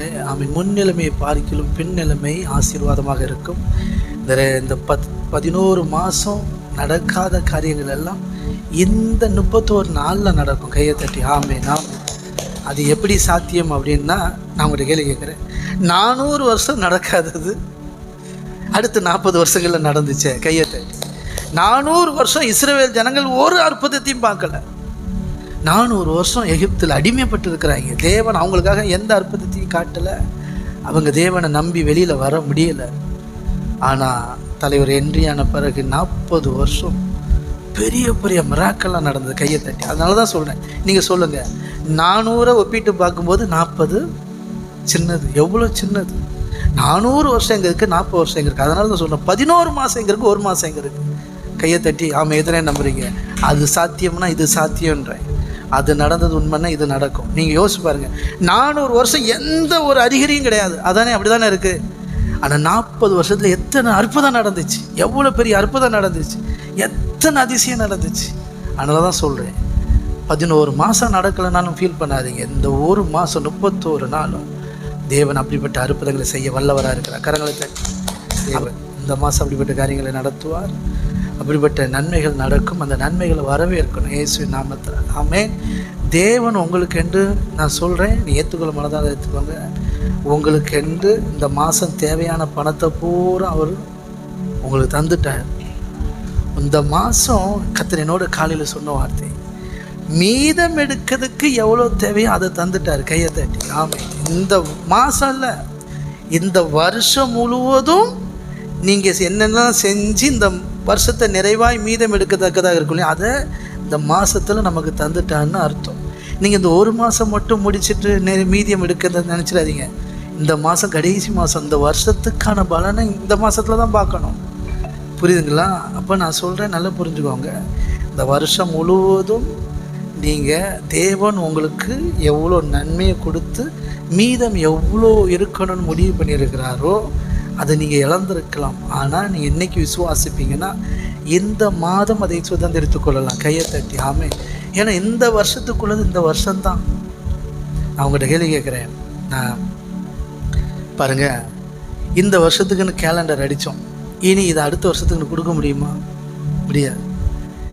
அவன் முன்னிலைமையை பார்க்கிலும் பின் நிலைமை ஆசீர்வாதமாக இருக்கும். இந்த இந்த பத் பதினோரு மாதம் நடக்காத காரியங்கள் எல்லாம் இந்த முப்பத்தோரு நாளில் நடக்கும். கையை தட்டி ஆமே நாம் அது எப்படி சாத்தியம் அப்படின்னா நான் உங்கள்கிட்ட கேள்வி கேட்குறேன். நானூறு வருஷம் நடக்காதது அடுத்து நாற்பது வருஷங்களில் நடந்துச்சே கையை தட்டி. நானூறு வருஷம் இஸ்ரேல் ஜனங்கள் ஒரு அற்புதத்தையும் பார்க்கல. நானூறு வருஷம் எகிப்தில் அடிமைப்பட்டு இருக்கிறாங்க தேவன் அவங்களுக்காக எந்த அற்புதத்தையும் காட்டலை. அவங்க தேவனை நம்பி வெளியில் வர முடியலை. ஆனால் தலைவர் என்றியான பிறகு நாற்பது வருஷம் பெரிய பெரிய மிராக்கெல்லாம் நடந்தது கையை தட்டி. அதனால தான் சொல்கிறேன் நீங்கள் சொல்லுங்கள் நானூறை ஒப்பிட்டு பார்க்கும்போது நாற்பது சின்னது. எவ்வளோ சின்னது? நானூறு வருஷம் எங்கே இருக்குது நாற்பது வருஷம் எங்கே இருக்குது அதனால தான் சொல்கிறேன் பதினோரு மாதம் எங்கே இருக்குது ஒரு மாதம் எங்கே இருக்குது கையை தட்டி ஆமாம் எதனே நம்புறீங்க. அது சாத்தியம்னா இது சாத்தியன்றேன் அது நடந்தது உண்மைன்னா இது நடக்கும். நீங்கள் யோசிச்சு பாருங்கள் நானூறு வருஷம் எந்த ஒரு அறிகுறியும் கிடையாது. அதானே அப்படி தானே இருக்குது ஆனால் நாற்பது வருஷத்தில் எத்தனை அற்புதம் நடந்துச்சு. எவ்வளோ பெரிய அற்புதம் நடந்துச்சு. எத்தனை அதிசயம் நடந்துச்சு. அதனால தான் சொல்கிறேன் பதினோரு மாதம் நடக்கலைனாலும் ஃபீல் பண்ணாதீங்க. இந்த ஒரு மாதம் முப்பத்தோரு நாளும் தேவன் அப்படிப்பட்ட அற்புதங்களை செய்ய வல்லவராக இருக்கிறார். கரங்களை இந்த மாதம் அப்படிப்பட்ட காரியங்களை நடத்துவார். அப்படிப்பட்ட நன்மைகள் நடக்கும். அந்த நன்மைகளை வரவேற்கணும். இயேசு நாமத்தில். ஆமே தேவன் உங்களுக்கென்று நான் சொல்கிறேன் நீ ஏற்றுக்கொள்ள மனதாக ஏற்றுக்கோங்க உங்களுக்கென்று இந்த மாதம் தேவையான பணத்தை பூரா அவர் உங்களுக்கு தந்துட்டார். இந்த மாதம் கத்திரனோட காலையில் சொன்ன வார்த்தை. மீதம் எடுக்கிறதுக்கு எவ்வளோ தேவையோ அதை தந்துட்டார். கையை தட்டி. ஆமாம் இந்த மாதம் இல்லை இந்த வருஷம் முழுவதும் நீங்கள் என்னென்னலாம் செஞ்சு இந்த வருஷத்தை நிறைவாய் மீதம் எடுக்கத்தக்கதாக இருக்கும் இல்லையா? அதை இந்த மாதத்தில் நமக்கு தந்துட்டான்னு அர்த்தம். நீங்கள் இந்த ஒரு மாதம் மட்டும் முடிச்சிட்டு நெ மீதியம் எடுக்கிறத நினச்சிடாதீங்க. இந்த மாதம் கடைசி மாதம் இந்த வருஷத்துக்கான பலனை இந்த மாதத்தில் தான் பார்க்கணும். புரியுதுங்களா? அப்போ நான் சொல்கிறேன் நல்லா புரிஞ்சுக்கோங்க. இந்த வருஷம் முழுவதும் நீங்கள் தேவன் உங்களுக்கு எவ்வளோ நன்மையை கொடுத்து மீதம் எவ்வளோ இருக்கணும்னு முடிவு பண்ணியிருக்கிறாரோ அதை நீங்கள் இழந்திருக்கலாம். ஆனால் நீங்கள் என்னைக்கு விசுவாசிப்பீங்கன்னா இந்த மாதம் அதை சுதந்திரித்து கொள்ளலாம். கையை தட்டி. ஆமே ஏன்னா இந்த வருஷத்துக்குள்ளது இந்த வருஷம்தான். நான் உங்கள்கிட்ட கேள்வி கேட்குறேன். நான் பாருங்கள் இந்த வருஷத்துக்குன்னு கேலண்டர் அடித்தோம். இனி இதை அடுத்த வருஷத்துக்குன்னு கொடுக்க முடியுமா? முடியாது.